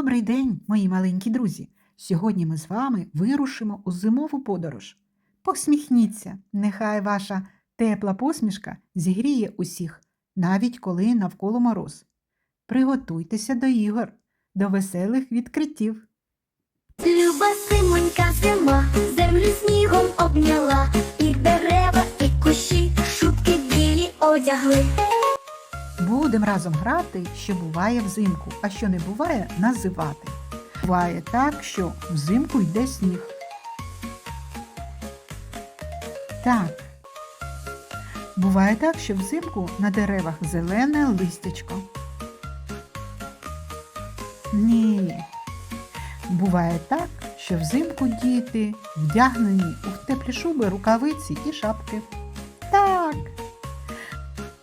Добрий день, мої маленькі друзі! Сьогодні ми з вами вирушимо у зимову подорож. Посміхніться, нехай ваша тепла посмішка зігріє усіх, навіть коли навколо мороз. Приготуйтеся до ігор, до веселих відкриттів. Люба симонька зима, землю снігом обняла, і дерева, і кущі, шубки білі одягли. Будемо разом грати, що буває взимку, а що не буває називати. Буває так, що взимку йде сніг. Так. Буває так, що взимку на деревах зелене листячко. Ні. Буває так, що взимку діти вдягнені у теплі шуби, рукавиці і шапки. Так.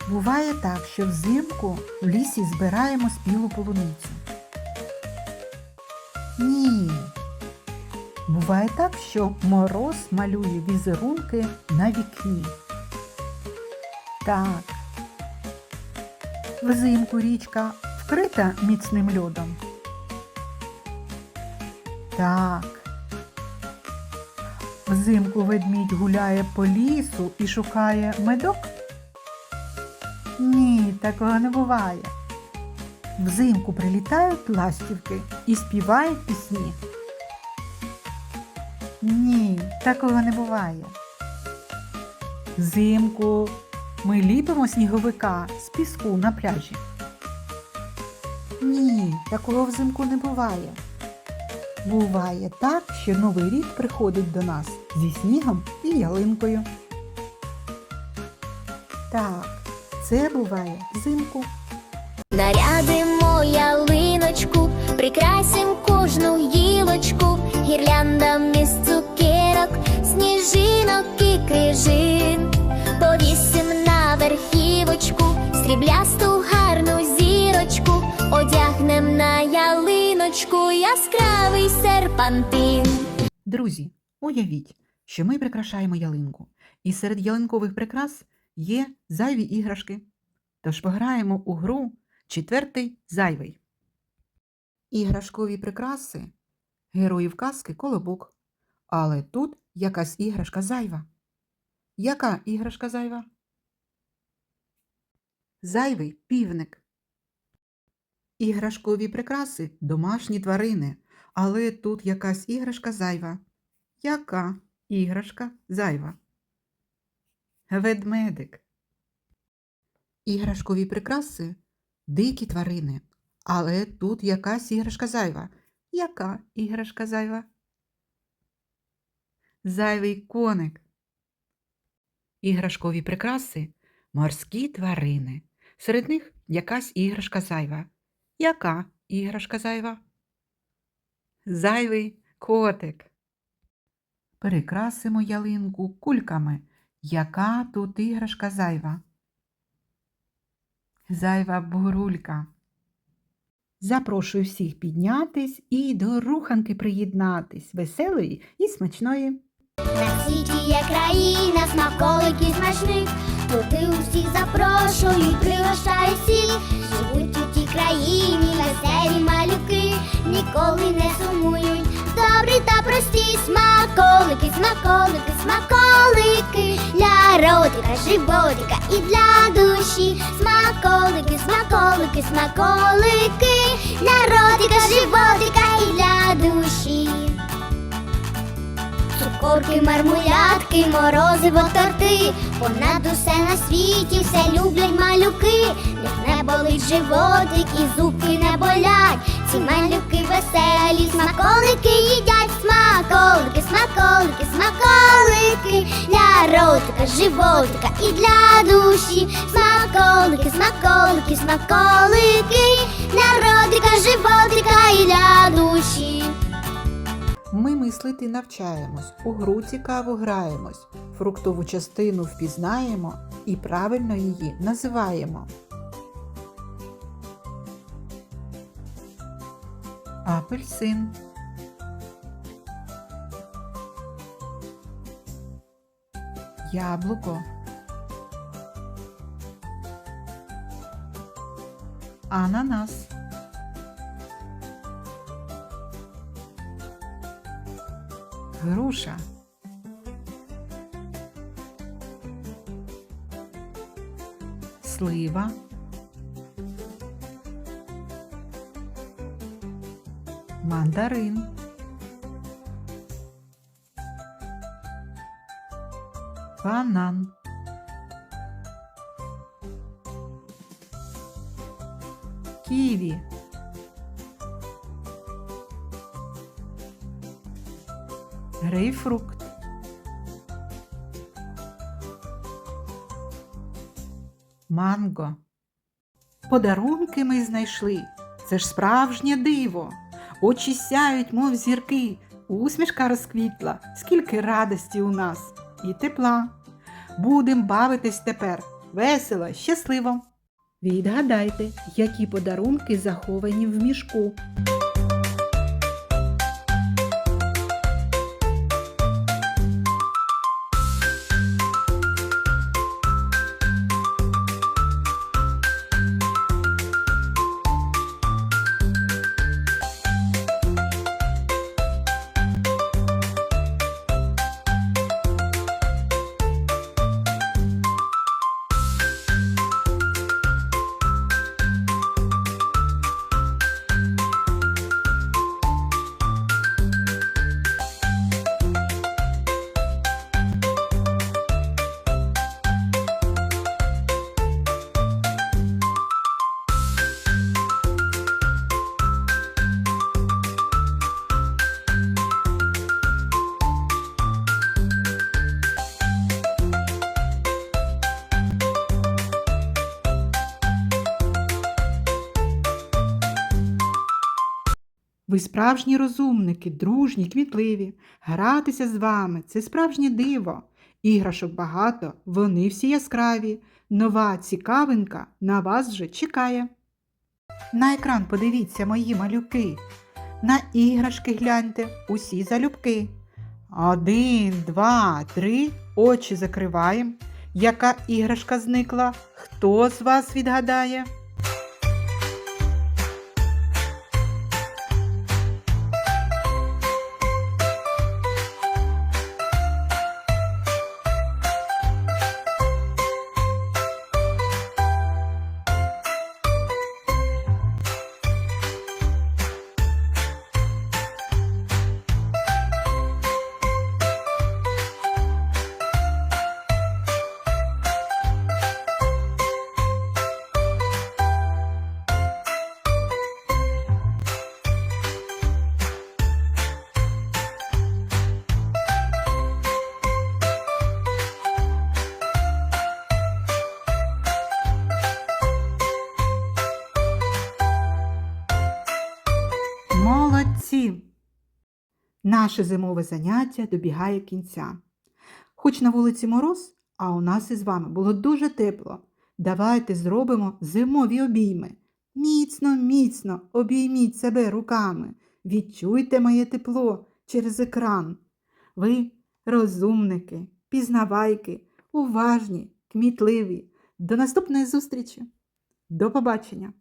Буває так, що взимку в лісі збираємо спілу полуницю. Ні. Буває так, що мороз малює візерунки на вікні. Так. Взимку річка вкрита міцним льодом. Так. Взимку ведмідь гуляє по лісу і шукає медок. Ні, такого не буває. Взимку прилітають ластівки і співають пісні. Ні, такого не буває. Взимку ми ліпимо сніговика з піску на пляжі. Ні, такого взимку не буває. Буває так, що Новий рік приходить до нас зі снігом і ялинкою. Так, це буває взимку. Нарядимо ялиночку, прикрасим кожну гілочку, гірляндам із цукерок, сніжинок і крижин, повісим на верхівочку, сріблясту гарну зірочку, одягнем на ялиночку яскравий серпантин. Друзі, уявіть, що ми прикрашаємо ялинку, і серед ялинкових прикрас є зайві іграшки. Тож пограємо у гру четвертий зайвий. Іграшкові прикраси героїв казки колобок. Але тут якась іграшка зайва. Яка іграшка зайва? Зайвий півник. Іграшкові прикраси домашні тварини. Але тут якась іграшка зайва. Яка іграшка зайва? Ведмедик. Іграшкові прикраси дикі тварини. Але тут якась іграшка зайва. Яка іграшка зайва? Зайвий коник. Іграшкові прикраси морські тварини. Серед них якась іграшка зайва. Яка іграшка зайва? Зайвий котик. Перекрасимо ялинку кульками. Яка тут іграшка зайва? Зайва бурулька. Запрошую всіх піднятись і до руханки приєднатись, веселої і смачної. На світі є країна смаколиків смачних, туди усіх запрошую, пригощаю всіх. Живуть у тій країні веселі малюки, ніколи не сумують. Добрі та прості смаколики, смаколики, смаколики для ротика, животика і для душі. Смаколики, смаколики, смаколики для ротика, животика і для душі. Цукорки, мармулятки, морозиво, торти, понад усе на світі все люблять малюки, них не болить животик і зубки болять. Ці малюки веселі, смаколики їдять, смаколики, смаколики, смаколики для ротика, животика і для душі. Смаколики, смаколики, смаколики для ротика, животика і для душі. Ми мислити навчаємось, у гру цікаво граємось, фруктову частину впізнаємо і правильно її називаємо. апельсин. Яблуко. Ананас. Груша. Слива. Мандарин. Банан. Ківі. Грейпфрукт. Манго. Подарунки ми знайшли. Це ж справжнє диво. Очі сяють, мов зірки, усмішка розквітла, скільки радості у нас і тепла. Будем бавитись тепер весело, щасливо. Відгадайте, які подарунки заховані в мішку. Ви справжні розумники, дружні, квітливі. Гратися з вами це справжнє диво. Іграшок багато, вони всі яскраві. Нова цікавинка на вас вже чекає. На екран подивіться мої малюки. На іграшки гляньте, усі залюбки. Один, два, три. Очі закриваємо. Яка іграшка зникла? Хто з вас відгадає? Молодці! Наше зимове заняття добігає кінця. Хоч на вулиці мороз, а у нас із вами було дуже тепло. Давайте зробимо зимові обійми. Міцно, міцно обійміть себе руками. Відчуйте моє тепло через екран. Ви розумники, пізнавайки, уважні, кмітливі. До наступної зустрічі. До побачення!